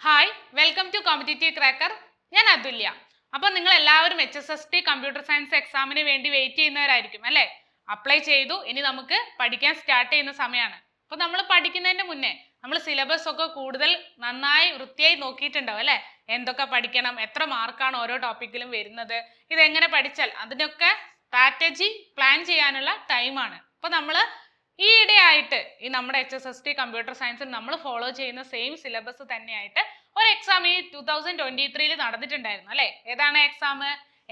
Hi welcome to competitive cracker ഞാൻ അതുല്യ. അപ്പോൾ നിങ്ങൾ എല്ലാവരും H S S T computer science എക്സാമിന് വേണ്ടി വെയിറ്റ് ചെയ്യുന്നവരായിരിക്കും അല്ലേ? അപ്ലൈ ചെയ്തു ഇനി നമുക്ക് പഠിക്കാൻ സ്റ്റാർട്ട് ചെയ്യുന്ന സമയമാണ് അപ്പോൾ നമ്മൾ പഠിക്കുന്നതിന്റെ മുന്നേ നമ്മൾ സിലബസ് ഒക്കെ കൂടുതൽ നന്നായി വൃത്തിയായി നോക്കിയിട്ടുണ്ടാവും അല്ലേ? എന്തൊക്കെ പഠിക്കണം എത്ര മാർക്കാണ് ഓരോ ടോപ്പിക്കിലും വരുന്നത് ഇതെങ്ങനെ പഠിച്ചാൽ അതിനൊക്കെ സ്ട്രാറ്റജി പ്ലാൻ ചെയ്യാനുള്ള ടൈമാണ് അപ്പോൾ നമ്മൾ ഈ ഇടയായിട്ട് ഈ നമ്മുടെ H S S T computer സയൻസിൽ നമ്മൾ ഫോളോ ചെയ്യുന്ന സെയിം സിലബസ് തന്നെയായിട്ട് ഒരു എക്സാം ഈ ടൂ തൗസൻഡ് ട്വന്റി ത്രീയിൽ നടന്നിട്ടുണ്ടായിരുന്നു അല്ലേ? ഏതാണ് exam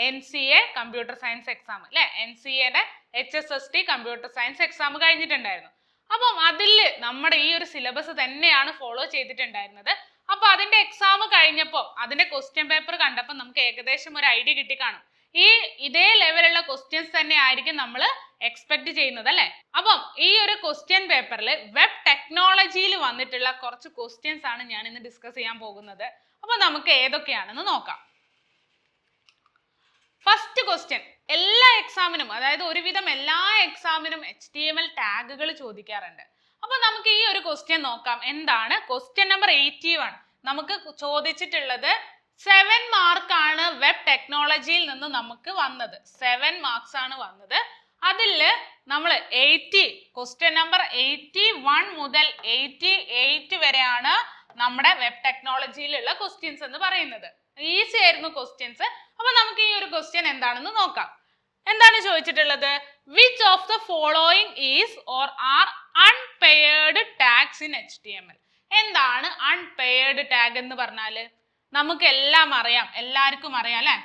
N C A computer science exam അല്ലേ? എൻ സി എയുടെ H S S T computer science exam കഴിഞ്ഞിട്ടുണ്ടായിരുന്നു. അപ്പം അതിൽ നമ്മുടെ ഈ ഒരു സിലബസ് തന്നെയാണ് ഫോളോ ചെയ്തിട്ടുണ്ടായിരുന്നത്. അപ്പോൾ അതിന്റെ എക്സാം കഴിഞ്ഞപ്പോൾ അതിന്റെ ക്വസ്റ്റ്യൻ പേപ്പർ കണ്ടപ്പോൾ നമുക്ക് ഏകദേശം ഒരു ഐഡിയ കിട്ടി കാണും. ഈ ഇതേ ലെവലുള്ള ക്വസ്റ്റ്യൻസ് തന്നെ ആയിരിക്കും നമ്മൾ എക്സ്പെക്ട് ചെയ്യുന്നത് അല്ലേ? അപ്പം ഈ ഒരു ക്വസ്റ്റ്യൻ പേപ്പറിൽ വെബ് ടെക്നോളജിയിൽ വന്നിട്ടുള്ള കുറച്ച് ക്വസ്റ്റ്യൻസ് ആണ് ഞാൻ ഇന്ന് ഡിസ്കസ് ചെയ്യാൻ പോകുന്നത്. അപ്പൊ നമുക്ക് ഏതൊക്കെയാണെന്ന് നോക്കാം. ഫസ്റ്റ് ക്വസ്റ്റ്യൻ എല്ലാ എക്സാമിനും അതായത് ഒരുവിധം എല്ലാ എക്സാമിനും എച്ച് ടി എം എൽ ടാഗുകൾ ചോദിക്കാറുണ്ട്. അപ്പൊ നമുക്ക് ഈ ഒരു ക്വസ്റ്റ്യൻ നോക്കാം. എന്താണ്? ക്വസ്റ്റ്യൻ നമ്പർ എയ്റ്റി വൺ നമുക്ക് ചോദിച്ചിട്ടുള്ളത് സെവൻ മാർക്കാണ് വെബ് ടെക്നോളജിയിൽ നിന്ന് നമുക്ക് വന്നത്. സെവൻ മാർക്സ് ആണ് വന്നത്. അതിൽ നമ്മൾ eighty question number eighty one മുതൽ എയ്റ്റി എയ്റ്റ് വരെയാണ് നമ്മുടെ വെബ് ടെക്നോളജിയിലുള്ള ക്വസ്റ്റ്യൻസ് എന്ന് പറയുന്നത്. ഈസി ആയിരുന്നു ക്വസ്റ്റ്യൻസ് അപ്പൊ നമുക്ക് ഈ ഒരു ക്വസ്റ്റ്യൻ എന്താണെന്ന് നോക്കാം. എന്താണ് ചോദിച്ചിട്ടുള്ളത്? Which of the following is or are unpaired tags in H T M L എന്താണ് അൺപെയർഡ് ടാഗ് എന്ന് പറഞ്ഞാൽ? നമുക്ക് എല്ലാം അറിയാം എല്ലാവർക്കും അറിയാം അല്ലേ?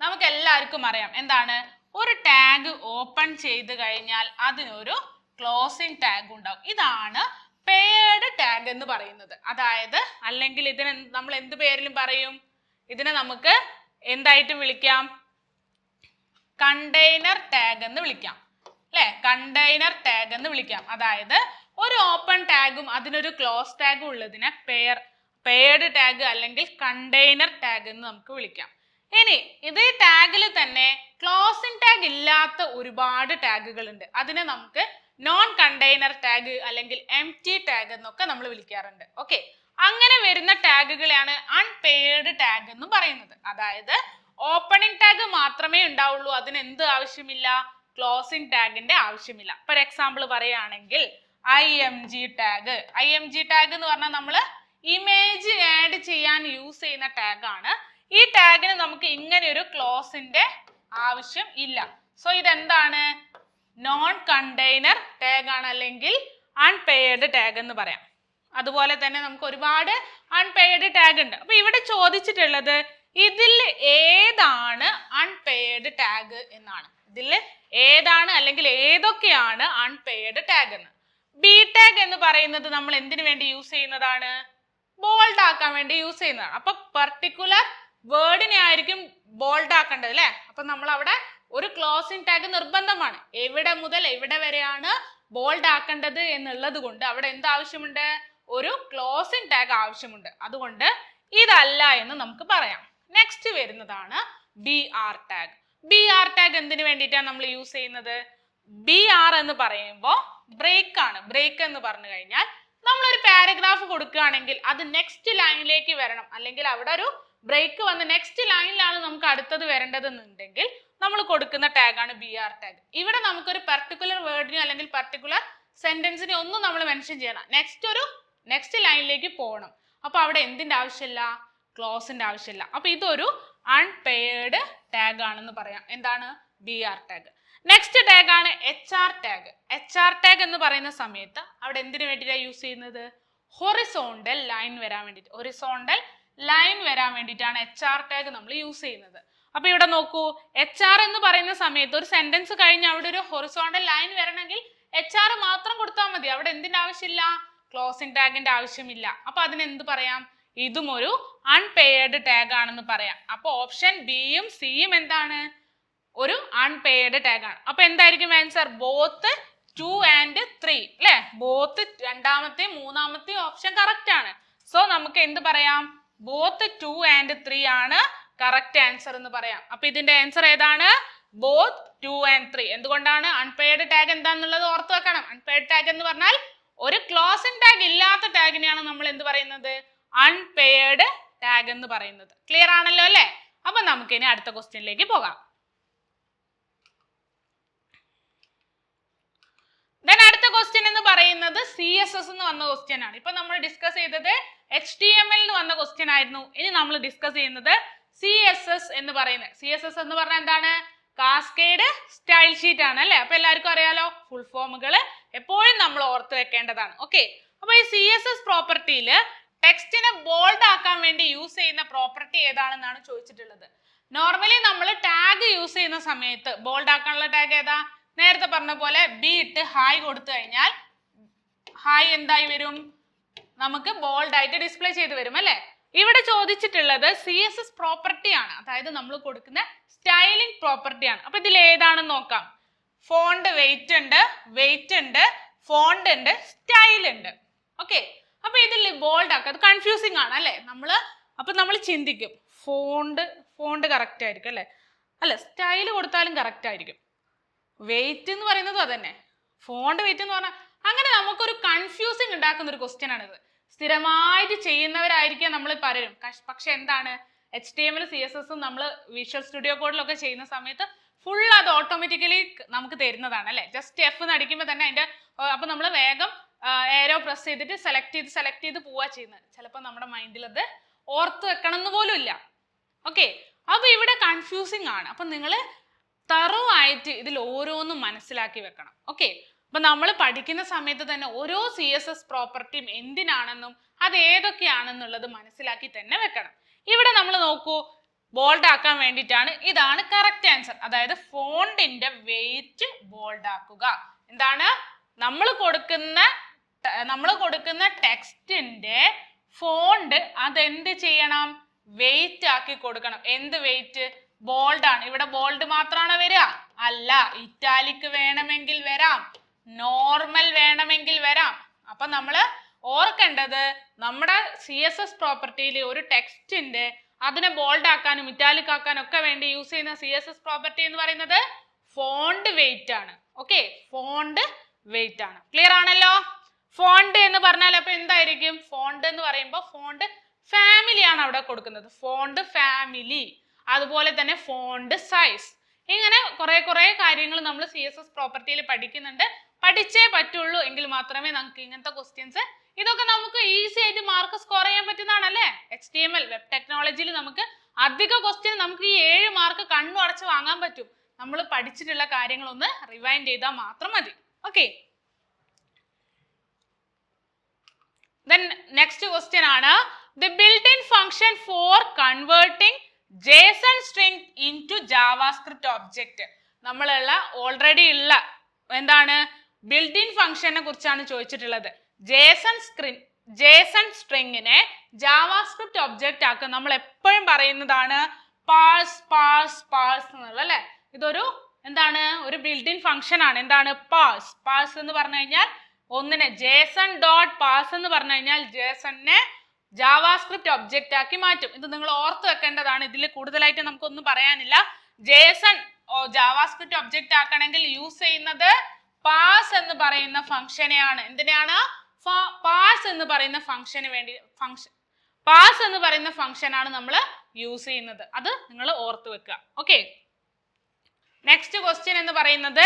നമുക്ക് എല്ലാവർക്കും അറിയാം. എന്താണ്? ഒരു ടാഗ് ഓപ്പൺ ചെയ്ത് കഴിഞ്ഞാൽ അതിനൊരു ക്ലോസിംഗ് ടാഗ് ഉണ്ടാവും. ഇതാണ് പെയർഡ് ടാഗ് എന്ന് പറയുന്നത്. അതായത് അല്ലെങ്കിൽ ഇതിന് നമ്മൾ എന്ത് പേരിലും പറയും? ഇതിനെ നമുക്ക് എന്തായിട്ട് വിളിക്കാം? കണ്ടെയ്നർ ടാഗ് എന്ന് വിളിക്കാം. അല്ലെ? കണ്ടെയ്നർ ടാഗ് എന്ന് വിളിക്കാം. അതായത് ഒരു ഓപ്പൺ ടാഗും അതിനൊരു ക്ലോസ് ടാഗും ഉള്ളതിനെ പെയർ പെയർഡ് ടാഗ് അല്ലെങ്കിൽ കണ്ടെയ്നർ ടാഗ് എന്ന് നമുക്ക് വിളിക്കാം. ഇനി ഇതേ ടാഗിൽ തന്നെ ക്ലോസിംഗ് ടാഗ് ഇല്ലാത്ത ഒരുപാട് ടാഗുകൾ ഉണ്ട് അതിനെ നമുക്ക് നോൺ കണ്ടെയ്നർ ടാഗ് അല്ലെങ്കിൽ എം ടി ടാഗ് എന്നൊക്കെ നമ്മൾ വിളിക്കാറുണ്ട്. ഓക്കെ അങ്ങനെ വരുന്ന ടാഗുകളെയാണ് അൺപെയർഡ് ടാഗ് എന്ന് പറയുന്നത്. അതായത് ഓപ്പണിംഗ് ടാഗ് മാത്രമേ ഉണ്ടാവുള്ളൂ. അതിന് എന്ത് ആവശ്യമില്ല? ക്ലോസിംഗ് ടാഗിന്റെ ആവശ്യമില്ല. ഫോർ എക്സാമ്പിൾ പറയുകയാണെങ്കിൽ I M G tag I M G tag എന്ന് പറഞ്ഞാൽ നമ്മൾ ഇമേജ് ആഡ് ചെയ്യാൻ യൂസ് ചെയ്യുന്ന ടാഗ് ആണ്. ഈ ടാഗിന് നമുക്ക് ഇങ്ങനെ ഒരു ക്ലോസിന്റെ ആവശ്യം ഇല്ല. സോ ഇതെന്താണ്? നോൺ കണ്ടെയ്നർ ടാഗ് ആണ് അല്ലെങ്കിൽ അൺപെയ്ഡ് ടാഗ് എന്ന് പറയാം. അതുപോലെ തന്നെ നമുക്ക് ഒരുപാട് അൺപെയ്ഡ് ടാഗ് ഉണ്ട്. അപ്പൊ ഇവിടെ ചോദിച്ചിട്ടുള്ളത് ഇതിൽ ഏതാണ് അൺപെയ്ഡ് ടാഗ് എന്നാണ്. ഇതിൽ ഏതാണ് അല്ലെങ്കിൽ ഏതൊക്കെയാണ് അൺപെയ്ഡ് ടാഗ് എന്ന്. ബി ടാഗ് എന്ന് പറയുന്നത് നമ്മൾ എന്തിനു വേണ്ടി യൂസ് ചെയ്യുന്നതാണ്? ബോൾഡ് ആക്കാൻ വേണ്ടി യൂസ് ചെയ്യുന്നതാണ്. അപ്പൊ പർട്ടിക്കുലർ വേർഡിനെ ആയിരിക്കും ബോൾഡ് ആക്കേണ്ടത് അല്ലെ? അപ്പൊ നമ്മൾ അവിടെ ഒരു ക്ലോസിംഗ് ടാഗ് നിർബന്ധമാണ്. എവിടെ മുതൽ എവിടെ വരെയാണ് ബോൾഡ് ആക്കേണ്ടത് എന്നുള്ളത് കൊണ്ട് അവിടെ എന്ത് ആവശ്യമുണ്ട്? ഒരു ക്ലോസിംഗ് ടാഗ് ആവശ്യമുണ്ട്. അതുകൊണ്ട് ഇതല്ല എന്ന് നമുക്ക് പറയാം. നെക്സ്റ്റ് വരുന്നതാണ് B R tag B R tag എന്തിനു വേണ്ടിയിട്ടാണ് നമ്മൾ യൂസ് ചെയ്യുന്നത്? ബി ആർ എന്ന് പറയുമ്പോൾ ബ്രേക്ക് ആണ്. ബ്രേക്ക് എന്ന് പറഞ്ഞു കഴിഞ്ഞാൽ നമ്മൾ ഒരു പാരഗ്രാഫ് കൊടുക്കുകയാണെങ്കിൽ അത് നെക്സ്റ്റ് ലൈനിലേക്ക് വരണം. അല്ലെങ്കിൽ അവിടെ ഒരു ബ്രേക്ക് വന്ന് നെക്സ്റ്റ് ലൈനിലാണ് നമുക്ക് അടുത്തത് വരേണ്ടതെന്നുണ്ടെങ്കിൽ നമ്മൾ കൊടുക്കുന്ന ടാഗാണ് ബി ആർ ടാഗ് ഇവിടെ നമുക്കൊരു പർട്ടിക്കുലർ വേർഡിനോ അല്ലെങ്കിൽ പർട്ടിക്കുലർ സെന്റൻസിനെ ഒന്നും നമ്മൾ മെൻഷൻ ചെയ്യണം നെക്സ്റ്റ് ഒരു നെക്സ്റ്റ് ലൈനിലേക്ക് പോകണം. അപ്പൊ അവിടെ എന്തിന്റെ ആവശ്യമില്ല? ക്ലോസിന്റെ ആവശ്യമില്ല. അപ്പൊ ഇതൊരു അൺപെയർഡ് ടാഗ് ആണെന്ന് പറയാം. എന്താണ്? B R tag next tag ആണ് H R tag H R tag എന്ന് പറയുന്ന സമയത്ത് അവിടെ എന്തിനു വേണ്ടിയിട്ടാണ് യൂസ് ചെയ്യുന്നത്? ഹൊറിസോണ്ടൽ ലൈൻ വരാൻ വേണ്ടിയിട്ട്. ഹൊറിസോണ്ടൽ ലൈൻ വരാൻ വേണ്ടിയിട്ടാണ് എച്ച് ആർ ടാഗ് നമ്മൾ യൂസ് ചെയ്യുന്നത്. അപ്പൊ ഇവിടെ നോക്കൂ. എച്ച് ആർ എന്ന് പറയുന്ന സമയത്ത് ഒരു സെന്റൻസ് കഴിഞ്ഞ് അവിടെ ഒരു ഹൊറിസോണ്ടൽ ലൈൻ വരണമെങ്കിൽ എച്ച് ആർ മാത്രം കൊടുത്താൽ മതി. അവിടെ എന്തിന്റെ ആവശ്യമില്ല? ക്ലോസിംഗ് ടാഗിന്റെ ആവശ്യമില്ല. അപ്പൊ അതിന് എന്ത് പറയാം? ഇതും ഒരു അൺപെയർഡ് ടാഗ് ആണെന്ന് പറയാം. അപ്പൊ ഓപ്ഷൻ ബിയും സിയും എന്താണ്? ഒരു അൺപെയ്ഡ് ടാഗ് ആണ്. അപ്പൊ എന്തായിരിക്കും answer both two and three അല്ലെ ബോത്ത് രണ്ടാമത്തെ മൂന്നാമത്തെ ഓപ്ഷൻ കറക്റ്റ് ആണ്. സോ നമുക്ക് എന്ത് പറയാം? ബോത്ത് ടു ആൻഡ് ത്രീ ആണ് കറക്റ്റ് ആൻസർ എന്ന് പറയാം. അപ്പൊ ഇതിന്റെ ആൻസർ ഏതാണ്? ബോത്ത് ടു ആൻഡ് ത്രീ എന്തുകൊണ്ടാണ്? അൺപെയ്ഡ് ടാഗ് എന്താണെന്നുള്ളത് ഓർത്ത് വെക്കണം. അൺപെയ്ഡ് ടാഗ് എന്ന് പറഞ്ഞാൽ ഒരു ക്ലോസിംഗ് ടാഗ് ഇല്ലാത്ത ടാഗിനെയാണ് നമ്മൾ എന്ത് പറയുന്നത്? അൺപെയ്ഡ് ടാഗ് എന്ന് പറയുന്നത്. ക്ലിയർ ആണല്ലോ അല്ലേ? അപ്പൊ നമുക്ക് ഇനി അടുത്ത ക്വസ്റ്റ്യനിലേക്ക് പോകാം ദെൻ അടുത്ത ക്വസ്റ്റ്യൻ എന്ന് പറയുന്നത് സി എസ് എസ് എന്ന് വന്ന ക്വസ്റ്റ്യൻ ആണ്. ഇപ്പൊ നമ്മൾ ഡിസ്കസ് ചെയ്തത് എച്ച് ടി എം എൽ എന്ന് വന്ന ക്വസ്റ്റ്യൻ ആയിരുന്നു. ഇനി നമ്മൾ ഡിസ്കസ് ചെയ്യുന്നത് സി എസ് എസ് എന്ന് പറയുന്നത്. സി എസ് എസ് എന്ന് പറഞ്ഞാൽ എന്താണ്? കാസ്കേഡ് സ്റ്റൈൽ ഷീറ്റ് ആണ് അല്ലെ? അപ്പൊ എല്ലാവർക്കും അറിയാലോ ഫുൾ ഫോമുകൾ എപ്പോഴും നമ്മൾ ഓർത്ത് വെക്കേണ്ടതാണ്. ഓക്കെ അപ്പൊ ഈ സി എസ് എസ് പ്രോപ്പർട്ടിയിൽ ടെക്സ്റ്റിനെ ബോൾഡ് ആക്കാൻ വേണ്ടി യൂസ് ചെയ്യുന്ന പ്രോപ്പർട്ടി ഏതാണെന്നാണ് ചോദിച്ചിട്ടുള്ളത്. നോർമലി നമ്മൾ ടാഗ് യൂസ് ചെയ്യുന്ന സമയത്ത് ബോൾഡ് ആക്കാനുള്ള ടാഗ് ഏതാ? നേരത്തെ പറഞ്ഞ പോലെ ബി ഇട്ട് ഹായ് കൊടുത്തു കഴിഞ്ഞാൽ ഹായ് എന്തായി വരും? നമുക്ക് ബോൾഡ് ആയിട്ട് ഡിസ്പ്ലേ ചെയ്ത് വരും അല്ലെ? ഇവിടെ ചോദിച്ചിട്ടുള്ളത് സി എസ് എസ് പ്രോപ്പർട്ടി ആണ്. അതായത് നമ്മൾ കൊടുക്കുന്ന സ്റ്റൈലിംഗ് പ്രോപ്പർട്ടി ആണ്. അപ്പൊ ഇതിൽ ഏതാണെന്ന് നോക്കാം. ഫോണ്ട് വെയിറ്റ് ഉണ്ട് വെയിറ്റ് ഉണ്ട് ഫോണ്ട് ഉണ്ട് സ്റ്റൈൽ ഉണ്ട്. ഓക്കെ അപ്പൊ ഇതിൽ ബോൾഡ് ആക്കുക അത് കൺഫ്യൂസിങ് ആണ് അല്ലെ? നമ്മൾ അപ്പൊ നമ്മൾ ചിന്തിക്കും. ഫോണ്ട് ഫോണ്ട് കറക്റ്റ് ആയിരിക്കും അല്ലെ? അല്ല സ്റ്റൈൽ കൊടുത്താലും കറക്റ്റ് ആയിരിക്കും. വെയിറ്റ് എന്ന് പറയുന്നത് അതന്നെ. ഫോണ്ട് വെയിറ്റ് എന്ന് പറഞ്ഞാൽ അങ്ങനെ നമുക്കൊരു കൺഫ്യൂസിങ് ഉണ്ടാക്കുന്ന ഒരു ക്വസ്റ്റ്യൻ ആണിത്. സ്ഥിരമായിട്ട് ചെയ്യുന്നവരായിരിക്കാം നമ്മൾ പലരും. പക്ഷെ എന്താണ്? എച്ച് ടി എമ്മിൽ സി എസ് എസും നമ്മൾ വിഷ്വൽ സ്റ്റുഡിയോ കോഡിലൊക്കെ ചെയ്യുന്ന സമയത്ത് ഫുൾ അത് ഓട്ടോമാറ്റിക്കലി നമുക്ക് തരുന്നതാണ് അല്ലേ? ജസ്റ്റ് എഫ് എന്ന് അടിക്കുമ്പോൾ തന്നെ അതിന്റെ അപ്പൊ നമ്മൾ വേഗം ഏരോ പ്രസ് ചെയ്തിട്ട് സെലക്ട് ചെയ്ത് സെലക്ട് ചെയ്ത് പോവാ ചെയ്യുന്നത്. ചിലപ്പോൾ നമ്മുടെ മൈൻഡിൽ അത് ഓർത്ത് വെക്കണം എന്ന് പോലും ഇല്ല. ഓക്കെ അപ്പൊ ഇവിടെ കൺഫ്യൂസിങ് ആണ്. അപ്പൊ നിങ്ങൾ തറവായിട്ട് ഇതിൽ ഓരോന്നും മനസ്സിലാക്കി വെക്കണം. ഓക്കെ അപ്പൊ നമ്മൾ പഠിക്കുന്ന സമയത്ത് തന്നെ ഓരോ സി എസ് എസ് പ്രോപ്പർട്ടിയും എന്തിനാണെന്നും അത് ഏതൊക്കെയാണെന്നുള്ളത് മനസ്സിലാക്കി തന്നെ വെക്കണം. ഇവിടെ നമ്മൾ നോക്കൂ ബോൾഡ് ആക്കാൻ വേണ്ടിയിട്ടാണ് ഇതാണ് കറക്റ്റ് ആൻസർ അതായത് ഫോണ്ടിന്റെ വെയിറ്റ് ബോൾഡ് ആക്കുക. എന്താണ്? നമ്മൾ കൊടുക്കുന്ന നമ്മൾ കൊടുക്കുന്ന ടെക്സ്റ്റിന്റെ ഫോണ്ട് അതെന്ത് ചെയ്യണം? വെയിറ്റ് ആക്കി കൊടുക്കണം. എന്ത് വെയിറ്റ് ബോൾഡ് ആണ്. ഇവിടെ ബോൾഡ് മാത്രമാണോ വരിക അല്ല. ഇറ്റാലിക് വേണമെങ്കിൽ വരാം. നോർമൽ വേണമെങ്കിൽ വരാം. അപ്പൊ നമ്മൾ ഓർക്കേണ്ടത് നമ്മുടെ സി എസ് എസ് പ്രോപ്പർട്ടിയിൽ ഒരു ടെക്സ്റ്റിന്റെ അതിനെ ബോൾഡ് ആക്കാനും ഇറ്റാലിക് ആക്കാനും ഒക്കെ വേണ്ടി യൂസ് ചെയ്യുന്ന സി എസ് എസ് പ്രോപ്പർട്ടി എന്ന് പറയുന്നത് ഫോണ്ട് വെയിറ്റ് ആണ്. ഓക്കെ ഫോണ്ട് വെയിറ്റ് ആണ്. ക്ലിയർ ആണല്ലോ? ഫോണ്ട് എന്ന് പറഞ്ഞാൽ അപ്പൊ എന്തായിരിക്കും? ഫോണ്ട് എന്ന് പറയുമ്പോൾ ഫോണ്ട് ഫാമിലി ആണ് അവിടെ കൊടുക്കുന്നത്. ഫോണ്ട് ഫാമിലി അതുപോലെ തന്നെ ഫോണ്ട് സൈസ് ഇങ്ങനെ കുറെ കുറെ കാര്യങ്ങൾ നമ്മൾ സി എസ് എസ് പ്രോപ്പർട്ടിയിൽ പഠിക്കുന്നുണ്ട്. പഠിച്ചേ പറ്റുള്ളൂ എങ്കിൽ മാത്രമേ നമുക്ക് ഇങ്ങനത്തെ ക്വസ്റ്റ്യൻസ് ഇതൊക്കെ നമുക്ക് ഈസി ആയിട്ട് മാർക്ക് സ്കോർ ചെയ്യാൻ പറ്റുന്നതാണല്ലേ? H T M L web ടെക്നോളജിയിൽ നമുക്ക് അധിക ക്വസ്റ്റ്യൻ നമുക്ക് ഈ ഏഴ് മാർക്ക് കണ്ണു അടച്ച് വാങ്ങാൻ പറ്റും. നമ്മൾ പഠിച്ചിട്ടുള്ള കാര്യങ്ങളൊന്ന് റിവൈൻഡ് ചെയ്താൽ മാത്രം മതി. ഓക്കെ then next question ആണ്. The built-in function for json string into javascript object. നമ്മളുള്ള ഓൾറെഡി ഉള്ള എന്താണ്? ബിൽഡ് ഇൻ ഫംഗ്ഷനെ കുറിച്ചാണ് ചോദിച്ചിട്ടുള്ളത്. ജേസൺ സ്ക്രിൻ ജേസൺ സ്ട്രിങ്ങിനെ ജാവാസ്ക്രിപ്റ്റ് ഒബ്ജക്റ്റ് ആക്കുക നമ്മൾ എപ്പോഴും പറയുന്നതാണ് പാഴ്സ് പാഴ്സ് പാഴ്സ് എന്നുള്ള അല്ലേ? ഇതൊരു എന്താണ്? ഒരു ബിൽഡ് ഇൻ ഫംഗ്ഷൻ ആണ്. എന്താണ്? പാഴ്സ് പാഴ്സ് എന്ന് പറഞ്ഞു കഴിഞ്ഞാൽ ഒന്നിനെ ജേസൺ ഡോട്ട് പാസ് എന്ന് പറഞ്ഞു കഴിഞ്ഞാൽ ജേസണിനെ ജാവാസ്ക്രിപ്റ്റ് ഒബ്ജക്റ്റ് ആക്കി മാറ്റും. ഇത് നിങ്ങൾ ഓർത്ത് വെക്കേണ്ടതാണ്. ഇതിൽ കൂടുതലായിട്ട് നമുക്കൊന്നും പറയാനില്ല. ജേസൺ ജാവാസ്ക്രിപ്റ്റ് ഒബ്ജക്റ്റ് ആക്കണമെങ്കിൽ യൂസ് ചെയ്യുന്നത് പാസ് എന്ന് പറയുന്ന ഫംഗ്ഷനെയാണ് എന്തിനാണ്? പാസ് എന്ന് പറയുന്ന ഫംഗ്ഷന് വേണ്ടി ഫംഗ്ഷൻ പാസ് എന്ന് പറയുന്ന ഫംഗ്ഷൻ ആണ് നമ്മൾ യൂസ് ചെയ്യുന്നത്. അത് നിങ്ങൾ ഓർത്ത് വെക്കുക. ഓക്കെ നെക്സ്റ്റ് ക്വസ്റ്റ്യൻ എന്ന് പറയുന്നത്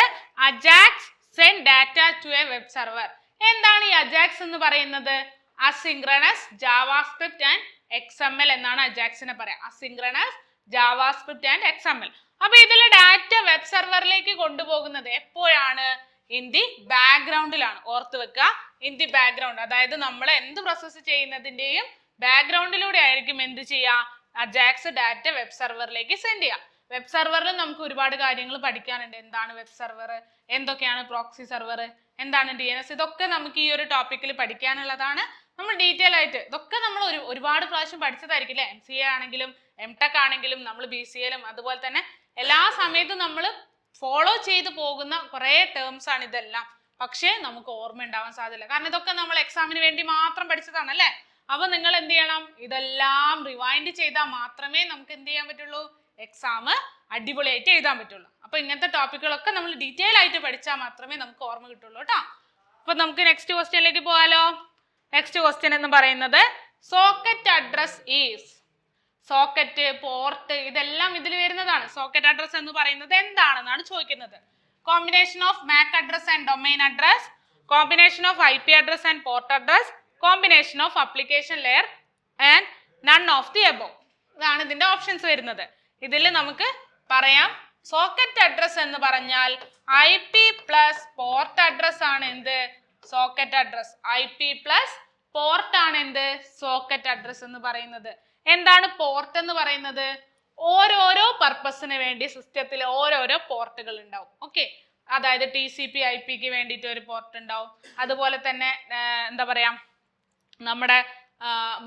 AJAX send data to a web server എന്താണ് ഈ അജാക്സ് എന്ന് പറയുന്നത്? Asynchronous JavaScript and X M L എന്നാണ് അജാക്സിനെ പറയാം. Asynchronous JavaScript and X M L അപ്പൊ ഇതിൽ ഡാറ്റ വെബ് സെർവറിലേക്ക് കൊണ്ടുപോകുന്നത് എപ്പോഴാണ്? ഇൻ ദി ബാക്ക്ഗ്രൗണ്ടിലാണ് ഓർത്ത് വെക്കുക ഇൻ ദി ബാക്ക്ഗ്രൗണ്ട് അതായത് നമ്മൾ എന്ത് പ്രോസസ്സ് ചെയ്യുന്നതിന്റെയും ബാക്ക്ഗ്രൗണ്ടിലൂടെ ആയിരിക്കും എന്ത് ചെയ്യുക അജാക്സ് ഡാറ്റ വെബ് സെർവറിലേക്ക് സെൻഡ് ചെയ്യുക വെബ് സെർവറിൽ നമുക്ക് ഒരുപാട് കാര്യങ്ങൾ പഠിക്കാനുണ്ട്. എന്താണ് വെബ് സെർവർ? എന്തൊക്കെയാണ് പ്രോക്സി സെർവർ എന്താണ് ഡി ഇതൊക്കെ നമുക്ക് ഈ ഒരു ടോപ്പിക്കിൽ പഠിക്കാനുള്ളതാണ്. നമ്മൾ ഡീറ്റെയിൽ ആയിട്ട് ഇതൊക്കെ നമ്മൾ ഒരു ഒരുപാട് പ്രാവശ്യം പഠിച്ചതായിരിക്കും അല്ലേ? എം സി എ ആണെങ്കിലും എം ടെക് ആണെങ്കിലും നമ്മൾ ബി സി അതുപോലെ തന്നെ എല്ലാ സമയത്തും നമ്മൾ ഫോളോ ചെയ്തു പോകുന്ന കുറേ ടേംസ് ആണ് ഇതെല്ലാം. പക്ഷേ നമുക്ക് ഓർമ്മ ഉണ്ടാവാൻ സാധ്യതയില്ല. കാരണം ഇതൊക്കെ നമ്മൾ എക്സാമിന് വേണ്ടി മാത്രം പഠിച്ചതാണ് അല്ലേ? അപ്പൊ നിങ്ങൾ എന്ത് ചെയ്യണം? ഇതെല്ലാം റിവൈൻഡ് ചെയ്താൽ മാത്രമേ നമുക്ക് എന്ത് ചെയ്യാൻ പറ്റുള്ളൂ? എക്സാം അടിപൊളിയായിട്ട് എഴുതാൻ പറ്റുള്ളൂ. അപ്പൊ ഇങ്ങനത്തെ ടോപ്പിക്കുകളൊക്കെ നമ്മൾ ഡീറ്റെയിൽ ആയിട്ട് പഠിച്ചാൽ മാത്രമേ നമുക്ക് ഓർമ്മ കിട്ടുള്ളൂ കേട്ടോ. അപ്പൊ നമുക്ക് നെക്സ്റ്റ് ക്വസ്റ്റ്യനിലേക്ക് പോകാലോ. നെക്സ്റ്റ് ക്വസ്റ്റ്യൻ എന്ന് പറയുന്നത് socket address is socket port ഇതെല്ലാം ഇതിൽ വരുന്നതാണ്. സോക്കറ്റ് അഡ്രസ് എന്ന് പറയുന്നത് എന്താണെന്നാണ് ചോദിക്കുന്നത്. Combination of MAC address and domain address combination of I P address and port address combination of application layer and none of the above ഇതാണ് ഇതിന്റെ options വരുന്നത്. ഇതിൽ നമുക്ക് പറയാം സോക്കറ്റ് അഡ്രസ് എന്ന് പറഞ്ഞാൽ I P plus port address ആണ് എന്ത്? Socket address. I P plus ആണ് എന്ത്? സോക്കറ്റ് അഡ്രസ് എന്ന് പറയുന്നത്. എന്താണ് പോർട്ട് എന്ന് പറയുന്നത്? ഓരോരോ പർപ്പസിന് വേണ്ടി സിസ്റ്റത്തിൽ ഓരോരോ പോർട്ടുകൾ ഉണ്ടാവും. ഓക്കെ അതായത് ടി സി പി ഐ പിക്ക് വേണ്ടിയിട്ട് ഒരു പോർട്ട് ഉണ്ടാവും. അതുപോലെ തന്നെ എന്താ പറയാ നമ്മുടെ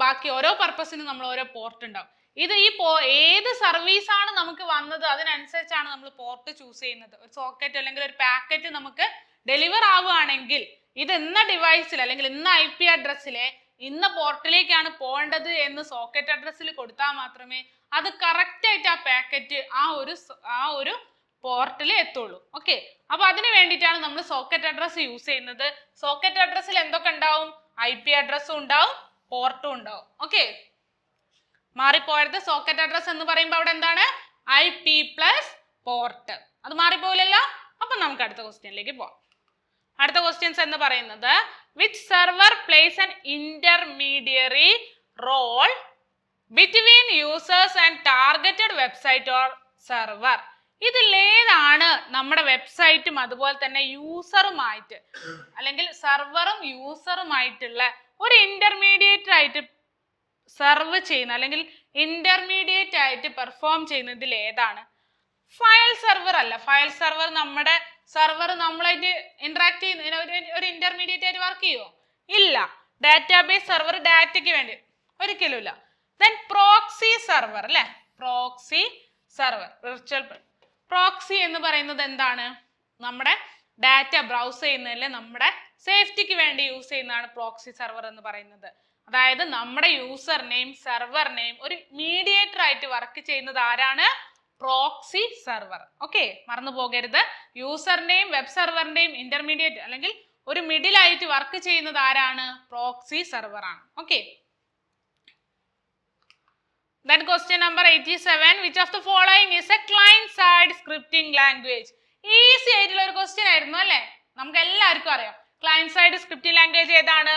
ബാക്കി ഓരോ പർപ്പസിന് നമ്മൾ ഓരോ പോർട്ട് ഉണ്ടാവും. ഇത് ഈ പോ ഏത് സർവീസ് ആണ് നമുക്ക് വന്നത്? അതിനനുസരിച്ചാണ് നമ്മൾ പോർട്ട് ചൂസ് ചെയ്യുന്നത്. ഒരു സോക്കറ്റ് അല്ലെങ്കിൽ ഒരു പാക്കറ്റ് നമുക്ക് ഡെലിവർ ആവുകയാണെങ്കിൽ ഇത് ഇന്ന ഡിവൈസിൽ അല്ലെങ്കിൽ ഇന്ന ഐ പി അഡ്രസ്സിലെ ഇന്ന പോർട്ടിലേക്കാണ് പോകേണ്ടത് എന്ന് സോക്കറ്റ് അഡ്രസ്സിൽ കൊടുത്താൽ മാത്രമേ അത് കറക്റ്റ് ആയിട്ട് ആ പാക്കറ്റ് ആ ഒരു ആ ഒരു പോർട്ടിൽ എത്തുള്ളൂ. ഓക്കെ അപ്പൊ അതിന് വേണ്ടിയിട്ടാണ് നമ്മൾ സോക്കറ്റ് അഡ്രസ്സ് യൂസ് ചെയ്യുന്നത്. സോക്കറ്റ് അഡ്രസ്സിൽ എന്തൊക്കെ ഉണ്ടാവും? ഐ പി അഡ്രസ്സും ഉണ്ടാവും പോർട്ടും ഉണ്ടാവും. ഓക്കെ മാറിപ്പോയത് സോക്കറ്റ് അഡ്രസ് എന്ന് പറയുമ്പോൾ അവിടെ എന്താണ്? ഐ പി പ്ലസ് പോർട്ട് അത് മാറിപ്പോയില്ലല്ലോ അപ്പൊ നമുക്ക് അടുത്ത ക്വസ്റ്റ്യനിലേക്ക് പോവാം. അടുത്ത ക്വസ്റ്റ്യൻസ് എന്ന് പറയുന്നത് which server plays an intermediary role between users and targeted website or server ഇതിലേതാണ് നമ്മുടെ വെബ്സൈറ്റും അതുപോലെ തന്നെ യൂസറുമായിട്ട് അല്ലെങ്കിൽ സെർവറും യൂസറുമായിട്ടുള്ള ഒരു ഇന്റർമീഡിയറ്റ് ആയിട്ട് സെർവ് ചെയ്യുന്ന അല്ലെങ്കിൽ ഇന്റർമീഡിയറ്റ് ആയിട്ട് പെർഫോം ചെയ്യുന്നതിൽ ഏതാണ്? ഫയൽ സെർവർ അല്ല. ഫയൽ സെർവർ നമ്മുടെ സെർവർ നമ്മളായിട്ട് ഇന്ററാക്ട് ചെയ്യുന്ന. ഒരു- ഇന്റർമീഡിയറ്റ് ആയിട്ട് വർക്ക് ചെയ്യുമോ ഇല്ല. ഡാറ്റാബേസ് സെർവർ ഡാറ്റയ്ക്ക് വേണ്ടി. ഒരിക്കലും ഇല്ല. ദെൻ പ്രോക്സി സെർവർ അല്ലെ? പ്രോക്സി സെർവർ വിർച്വൽ പ്രോക്സി എന്ന് പറയുന്നത് എന്താണ്? നമ്മുടെ ഡാറ്റ ബ്രൗസ് ചെയ്യുന്നതിൽ നമ്മുടെ സേഫ്റ്റിക്ക് വേണ്ടി യൂസ് ചെയ്യുന്നതാണ് പ്രോക്സി സെർവർ എന്ന് പറയുന്നത്. അതായത് നമ്മുടെ യൂസർ നെയിം സെർവർ നെയിം ഒരു മീഡിയേറ്റർ ആയിട്ട് വർക്ക് ചെയ്യുന്നത് ആരാണ്? Proxy server. ഓക്കെ മറന്നു പോകരുത്. യൂസറിന്റെയും വെബ് സെർവറിന്റെയും ഇന്റർമീഡിയറ്റ് അല്ലെങ്കിൽ ഒരു മിഡിൽ ആയിട്ട് വർക്ക് ചെയ്യുന്നത് ആരാണ്? പ്രോക്സി സെർവർ ആണ്. Okay. Then question number eighty 87 which of the following is a client side scripting language? Easy ആയിട്ടുള്ള ഒരു ക്വസ്റ്റ്യൻ ആയിരുന്നു അല്ലേ? നമുക്ക് എല്ലാവർക്കും അറിയാം. ക്ലൈന്റ് സൈഡ് സ്ക്രിപ്റ്റിംഗ് ലാംഗ്വേജ് ഏതാണ്?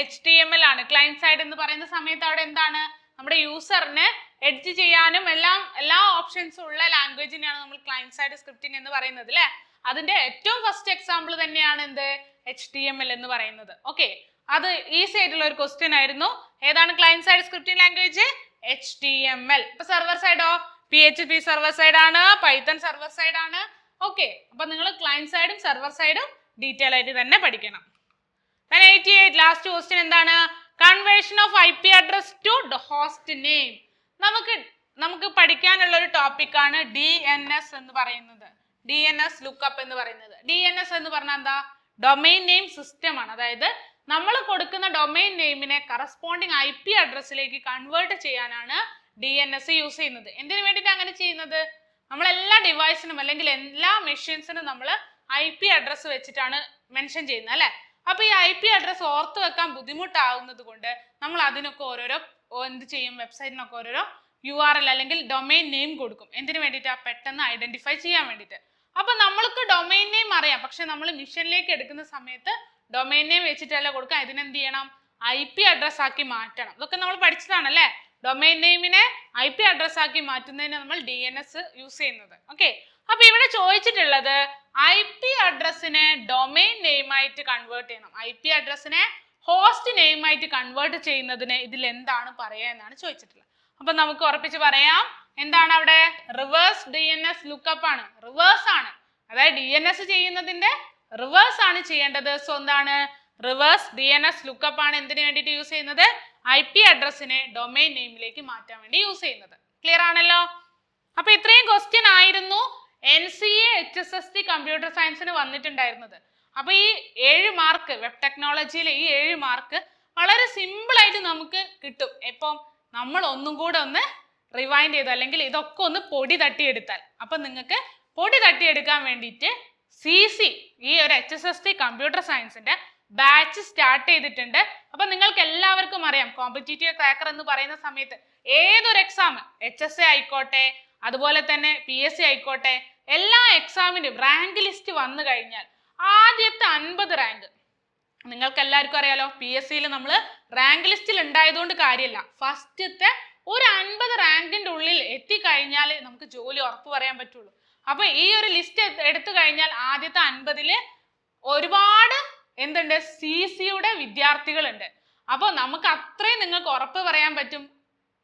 എച്ച് ടി എം എൽ ആണ്. ക്ലൈന്റ് സൈഡ് എന്ന് പറയുന്ന സമയത്ത് അവിടെ എന്താണ്? നമ്മുടെ യൂസറിന് എഡിറ്റ് ചെയ്യാനും എല്ലാം എല്ലാ ഓപ്ഷൻസും ഉള്ള ലാംഗ്വേജിനെയാണ് നമ്മൾ ക്ലയൻസ് സൈഡ് സ്ക്രിപ്റ്റിംഗ് എന്ന് പറയുന്നത് അല്ലേ അതിന്റെ ഏറ്റവും ഫസ്റ്റ് എക്സാമ്പിൾ തന്നെയാണ് എന്ത്? എച്ച് ടി എം എൽ എന്ന് പറയുന്നത്. ഓക്കെ അത് ഈസി ആയിട്ടുള്ള ഒരു ക്വസ്റ്റ്യൻ ആയിരുന്നു. ഏതാണ് clients side scripting language H T M L ഇപ്പൊ server സൈഡോ P H P server side ആണ്. പൈത്തൺ സെർവർ സൈഡ് ആണ്. ഓക്കെ അപ്പൊ നിങ്ങൾ ക്ലയൻസ് സൈഡും സെർവർ സൈഡും ഡീറ്റെയിൽ ആയിട്ട് തന്നെ പഠിക്കണം. എയ്റ്റി എയ്റ്റ് ലാസ്റ്റ് ക്വസ്റ്റ്യൻ എന്താണ്? Conversion of I P address to host name നമുക്ക് നമുക്ക് പഠിക്കാനുള്ള ഒരു ടോപ്പിക് ആണ് ഡി എൻ എസ് എന്ന് പറയുന്നത്. ഡി എൻ എസ് ലുക്കപ്പ് എന്ന് പറയുന്നത്. ഡി എൻ എസ് എന്ന് പറഞ്ഞാൽ എന്താ? ഡൊമൈൻ നെയിം സിസ്റ്റം ആണ്. അതായത് നമ്മൾ കൊടുക്കുന്ന ഡൊമൈൻ നെയിമിനെ കറസ്പോണ്ടിങ് ഐ പി അഡ്രസ്സിലേക്ക് കൺവേർട്ട് ചെയ്യാനാണ് ഡി എൻ എസ് യൂസ് ചെയ്യുന്നത്. എന്തിനു വേണ്ടിയിട്ട് അങ്ങനെ ചെയ്യുന്നത്? നമ്മൾ എല്ലാ ഡിവൈസിനും അല്ലെങ്കിൽ എല്ലാ മെഷീൻസിനും നമ്മൾ ഐ പി അഡ്രസ്സ് വെച്ചിട്ടാണ് മെൻഷൻ ചെയ്യുന്നത് അല്ലെ? അപ്പൊ ഈ ഐ പി അഡ്രസ്സ് ഓർത്ത് വെക്കാൻ ബുദ്ധിമുട്ടാവുന്നത് കൊണ്ട് നമ്മൾ അതിനൊക്കെ ഓരോരോ എന്ത് ചെയ്യും? വെബ്സൈറ്റിനൊക്കെ ഓരോരോ യു ആർ എൽ അല്ലെങ്കിൽ ഡൊമൈൻ നെയിം കൊടുക്കും. എന്തിനു വേണ്ടിയിട്ടാണ് പെട്ടെന്ന് ഐഡന്റിഫൈ ചെയ്യാൻ വേണ്ടിയിട്ട്. അപ്പോൾ നമ്മൾക്ക് ഡൊമൈൻ നെയിം അറിയാം. പക്ഷെ നമ്മൾ മിഷനിലേക്ക് എടുക്കുന്ന സമയത്ത് ഡൊമൈൻ നെയിം വെച്ചിട്ടല്ല കൊടുക്കുക. ഇതിനെന്ത് ചെയ്യണം? ഐ പി അഡ്രസ് ആക്കി മാറ്റണം. ഇതൊക്കെ നമ്മൾ പഠിച്ചതാണല്ലേ? ഡൊമൈൻ നെയിമിനെ ഐ പി അഡ്രസ് ആക്കി മാറ്റുന്നതിന് നമ്മൾ ഡി എൻ എസ് യൂസ് ചെയ്യുന്നത്. ഓക്കെ അപ്പൊ ഇവിടെ ചോദിച്ചിട്ടുള്ളത് ഐ പി അഡ്രസ്സിനെ ഡൊമൈൻ നെയിമായിട്ട് കൺവേർട്ട് ചെയ്യണം. ഐ പി അഡ്രസ്സിനെ ഹോസ്റ്റ് നെയിമായിട്ട് കൺവേർട്ട് ചെയ്യുന്നതിന് ഇതിൽ എന്താണ് പറയുക എന്നാണ് ചോദിച്ചിട്ടുള്ളത്. അപ്പൊ നമുക്ക് ഉറപ്പിച്ച് പറയാം എന്താണ് അവിടെ? Reverse D N S lookup ആണ്. റിവേഴ്സ് ആണ്. അതായത് ഡി എൻ എസ് ചെയ്യുന്നതിന്റെ റിവേഴ്സ് ആണ് ചെയ്യേണ്ടത്. സോ എന്താണ്? Reverse D N S lookup ആണ് എന്തിനു വേണ്ടിയിട്ട് യൂസ് ചെയ്യുന്നത്? ഐ പി അഡ്രസ്സിനെ ഡൊമൈൻ നെയിമിലേക്ക് മാറ്റാൻ വേണ്ടി യൂസ് ചെയ്യുന്നത്. ക്ലിയർ ആണല്ലോ? അപ്പൊ ഇത്രയും ക്വസ്റ്റ്യൻ ആയിരുന്നു N C A H S S T computer സയൻസിന് വന്നിട്ടുണ്ടായിരുന്നത്. അപ്പൊ ഈ ഏഴ് മാർക്ക് വെബ് ടെക്നോളജിയിലെ ഈ ഏഴ് മാർക്ക് വളരെ സിമ്പിൾ ആയിട്ട് നമുക്ക് കിട്ടും. ഇപ്പം നമ്മൾ ഒന്നും കൂടെ ഒന്ന് റിവൈൻഡ് ചെയ്തു അല്ലെങ്കിൽ ഇതൊക്കെ ഒന്ന് പൊടി തട്ടിയെടുത്താൽ. അപ്പൊ നിങ്ങൾക്ക് പൊടി തട്ടിയെടുക്കാൻ വേണ്ടിയിട്ട് സി സി ഈ ഒരു H S S T computer സയൻസിന്റെ ബാച്ച് സ്റ്റാർട്ട് ചെയ്തിട്ടുണ്ട്. അപ്പൊ നിങ്ങൾക്ക് എല്ലാവർക്കും അറിയാം കോമ്പറ്റീറ്റീവ് ക്രാക്കർ എന്ന് പറയുന്ന സമയത്ത് ഏതൊരു എക്സാം എച്ച് എസ് എ ആയിക്കോട്ടെ അതുപോലെ തന്നെ പി എസ് സി ആയിക്കോട്ടെ എല്ലാ എക്സാമിനും റാങ്ക് ലിസ്റ്റ് വന്നു കഴിഞ്ഞാൽ ആദ്യത്തെ അൻപത് റാങ്ക് നിങ്ങൾക്ക് എല്ലാവർക്കും അറിയാലോ പി എസ് സിയിൽ നമ്മൾ റാങ്ക് ലിസ്റ്റിൽ ഉണ്ടായതുകൊണ്ട് കാര്യമില്ല ഫസ്റ്റത്തെ ഒരു അൻപത് റാങ്കിന്റെ ഉള്ളിൽ എത്തിക്കഴിഞ്ഞാൽ നമുക്ക് ജോലി ഉറപ്പ് പറയാൻ പറ്റുള്ളൂ. അപ്പൊ ഈ ഒരു ലിസ്റ്റ് എടുത്തു കഴിഞ്ഞാൽ ആദ്യത്തെ അൻപതിൽ ഒരുപാട് എന്തുണ്ട്? സി സിയുടെ വിദ്യാർത്ഥികളുണ്ട്. അപ്പോൾ നമുക്ക് അത്രയും നിങ്ങൾക്ക് ഉറപ്പ് പറയാൻ പറ്റും.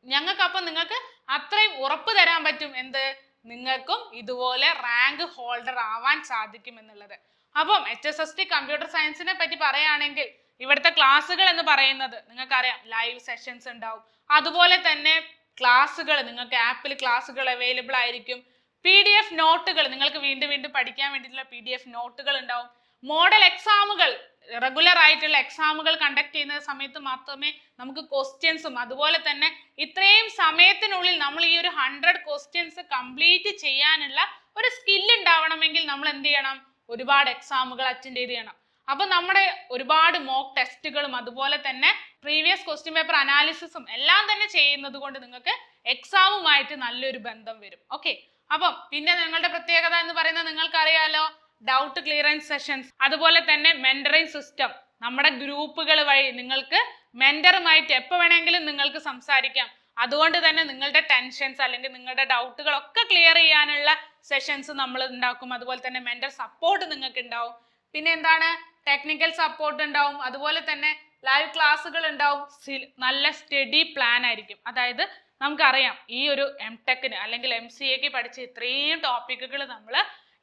ഞങ്ങൾക്ക് അപ്പം നിങ്ങൾക്ക് അത്രയും ഉറപ്പ് തരാൻ പറ്റും എന്ത്? നിങ്ങൾക്കും ഇതുപോലെ റാങ്ക് ഹോൾഡർ ആവാൻ സാധിക്കും എന്നുള്ളത്. അപ്പം H S S T computer സയൻസിനെ പറ്റി പറയുകയാണെങ്കിൽ ഇവിടുത്തെ ക്ലാസ്സുകൾ എന്ന് പറയുന്നത് നിങ്ങൾക്കറിയാം ലൈവ് സെഷൻസ് ഉണ്ടാവും. അതുപോലെ തന്നെ ക്ലാസ്സുകൾ നിങ്ങൾക്ക് ആപ്പിൽ ക്ലാസ്സുകൾ അവൈലബിൾ ആയിരിക്കും. പി ഡി എഫ് നോട്ടുകൾ നിങ്ങൾക്ക് വീണ്ടും വീണ്ടും പഠിക്കാൻ വേണ്ടിയിട്ടുള്ള പി ഡി എഫ് നോട്ടുകൾ ഉണ്ടാവും. മോഡൽ എക്സാമുകൾ റെഗുലർ ആയിട്ടുള്ള എക്സാമുകൾ കണ്ടക്ട് ചെയ്യുന്ന സമയത്ത് മാത്രമേ നമുക്ക് ക്വസ്റ്റ്യൻസും അതുപോലെ തന്നെ ഇത്രയും സമയത്തിനുള്ളിൽ നമ്മൾ ഈ ഒരു ഹൺഡ്രഡ് ക്വസ്റ്റ്യൻസ് കംപ്ലീറ്റ് ചെയ്യാനുള്ള ഒരു സ്കില്ല് ഉണ്ടാവണമെങ്കിൽ നമ്മൾ എന്ത് ചെയ്യണം? ഒരുപാട് എക്സാമുകൾ അറ്റൻഡ് ചെയ്ത് ചെയ്യണം. അപ്പൊ നമ്മുടെ ഒരുപാട് മോക്ക് ടെസ്റ്റുകളും അതുപോലെ തന്നെ പ്രീവിയസ് ക്വസ്റ്റ്യൻ പേപ്പർ അനാലിസിസും എല്ലാം തന്നെ ചെയ്യുന്നത് കൊണ്ട് നിങ്ങൾക്ക് എക്സാമുമായിട്ട് നല്ലൊരു ബന്ധം വരും. ഓക്കെ അപ്പം പിന്നെ നിങ്ങളുടെ പ്രത്യേകത എന്ന് പറയുന്നത് നിങ്ങൾക്കറിയാലോ ഡൗട്ട് ക്ലിയറൻസ് സെഷൻസ് അതുപോലെ തന്നെ മെന്ററിങ് സിസ്റ്റം നമ്മുടെ ഗ്രൂപ്പുകൾ വഴി നിങ്ങൾക്ക് മെന്ററുമായിട്ട് എപ്പോൾ വേണമെങ്കിലും നിങ്ങൾക്ക് സംസാരിക്കാം. അതുകൊണ്ട് തന്നെ നിങ്ങളുടെ ടെൻഷൻസ് അല്ലെങ്കിൽ നിങ്ങളുടെ ഡൗട്ടുകളൊക്കെ ക്ലിയർ ചെയ്യാനുള്ള സെഷൻസ് നമ്മൾ ഉണ്ടാക്കും. അതുപോലെ തന്നെ മെന്റർ സപ്പോർട്ട് നിങ്ങൾക്ക് ഉണ്ടാവും. പിന്നെ എന്താണ്? ടെക്നിക്കൽ സപ്പോർട്ട് ഉണ്ടാവും. അതുപോലെ തന്നെ ലൈവ് ക്ലാസ്സുകൾ ഉണ്ടാവും. നല്ല സ്റ്റഡി പ്ലാൻ ആയിരിക്കും. അതായത് നമുക്കറിയാം ഈ ഒരു എം ടെക്കിന് അല്ലെങ്കിൽ എം സി എക്ക് പഠിച്ച ഇത്രയും ടോപ്പിക്കുകൾ നമ്മൾ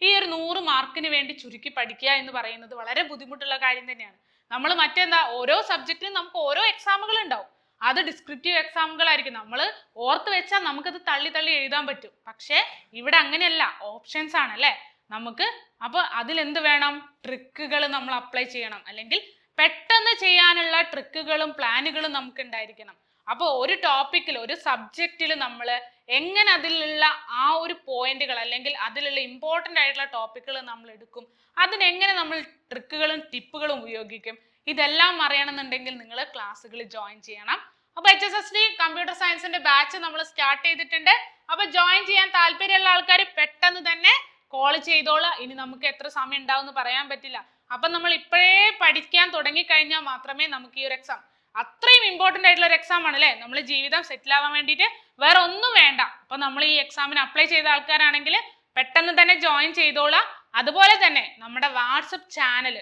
ഈ ഒരു നൂറ് മാർക്കിന് വേണ്ടി ചുരുക്കി പഠിക്കുക എന്ന് പറയുന്നത് വളരെ ബുദ്ധിമുട്ടുള്ള കാര്യം തന്നെയാണ്. നമ്മൾ മറ്റെന്താ? ഓരോ സബ്ജക്റ്റിനും നമുക്ക് ഓരോ എക്സാമുകൾ ഉണ്ടാവും. അത് ഡിസ്ക്രിപ്റ്റീവ് എക്സാമുകളായിരിക്കും നമ്മൾ ഓർത്ത് വെച്ചാൽ നമുക്കത് തള്ളി തള്ളി എഴുതാൻ പറ്റും. പക്ഷേ ഇവിടെ അങ്ങനെയല്ല. ഓപ്ഷൻസ് ആണ് അല്ലേ? നമുക്ക് അപ്പോൾ അതിൽ എന്ത് വേണം? ട്രിക്കുകൾ നമ്മൾ അപ്ലൈ ചെയ്യണം. അല്ലെങ്കിൽ പെട്ടെന്ന് ചെയ്യാനുള്ള ട്രിക്കുകളും പ്ലാനുകളും നമുക്ക് ഉണ്ടായിരിക്കണം അപ്പോൾ ഒരു ടോപ്പിക്കിൽ ഒരു സബ്ജക്റ്റിൽ നമ്മൾ എങ്ങനെ അതിലുള്ള ആ ഒരു പോയിന്റുകൾ അല്ലെങ്കിൽ അതിലുള്ള ഇമ്പോർട്ടന്റ് ആയിട്ടുള്ള ടോപ്പിക്കുകൾ നമ്മൾ എടുക്കും. അതിനെങ്ങനെ നമ്മൾ ട്രിക്കുകളും ടിപ്പുകളും ഉപയോഗിക്കും? ഇതെല്ലാം അറിയണമെന്നുണ്ടെങ്കിൽ നിങ്ങൾ ക്ലാസ്സുകൾ ജോയിൻ ചെയ്യണം. അപ്പൊ H S S D computer സയൻസിന്റെ ബാച്ച് നമ്മൾ സ്റ്റാർട്ട് ചെയ്തിട്ടുണ്ട്. അപ്പൊ ജോയിൻ ചെയ്യാൻ താല്പര്യമുള്ള ആൾക്കാർ പെട്ടെന്ന് തന്നെ കോൾ ചെയ്തോളാം. ഇനി നമുക്ക് എത്ര സമയം ഉണ്ടാവും എന്ന് പറയാൻ പറ്റില്ല. അപ്പൊ നമ്മൾ ഇപ്പോഴേ പഠിക്കാൻ തുടങ്ങി കഴിഞ്ഞാൽ മാത്രമേ നമുക്ക് ഈ ഒരു എക്സാം അത്രയും ഇമ്പോർട്ടന്റ് ആയിട്ടുള്ള ഒരു എക്സാം ആണ് അല്ലേ നമ്മൾ ജീവിതം സെറ്റിൽ ആവാൻ വേണ്ടിയിട്ട്. വേറെ ഒന്നും വേണ്ട. അപ്പൊ നമ്മൾ ഈ എക്സാമിന് അപ്ലൈ ചെയ്ത ആൾക്കാരാണെങ്കിൽ പെട്ടെന്ന് തന്നെ ജോയിൻ ചെയ്തോളാം. അതുപോലെ തന്നെ നമ്മുടെ വാട്സപ്പ് ചാനൽ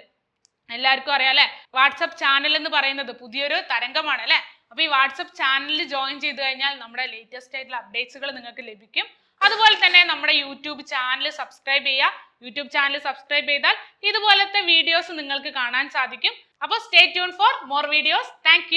എല്ലാവർക്കും അറിയാം അല്ലെ? വാട്സപ്പ് ചാനൽ എന്ന് പറയുന്നത് പുതിയൊരു തരംഗമാണ് അല്ലെ? അപ്പൊ ഈ വാട്സപ്പ് ചാനലിൽ ജോയിൻ ചെയ്ത് കഴിഞ്ഞാൽ നമ്മുടെ ലേറ്റസ്റ്റ് ആയിട്ടുള്ള അപ്ഡേറ്റ്സുകൾ നിങ്ങൾക്ക് ലഭിക്കും. അതുപോലെ തന്നെ നമ്മുടെ യൂട്യൂബ് ചാനൽ സബ്സ്ക്രൈബ് ചെയ്യുക. യൂട്യൂബ് ചാനൽ സബ്സ്ക്രൈബ് ചെയ്താൽ ഇതുപോലത്തെ വീഡിയോസ് നിങ്ങൾക്ക് കാണാൻ സാധിക്കും. അപ്പോൾ stay tune for more videos thank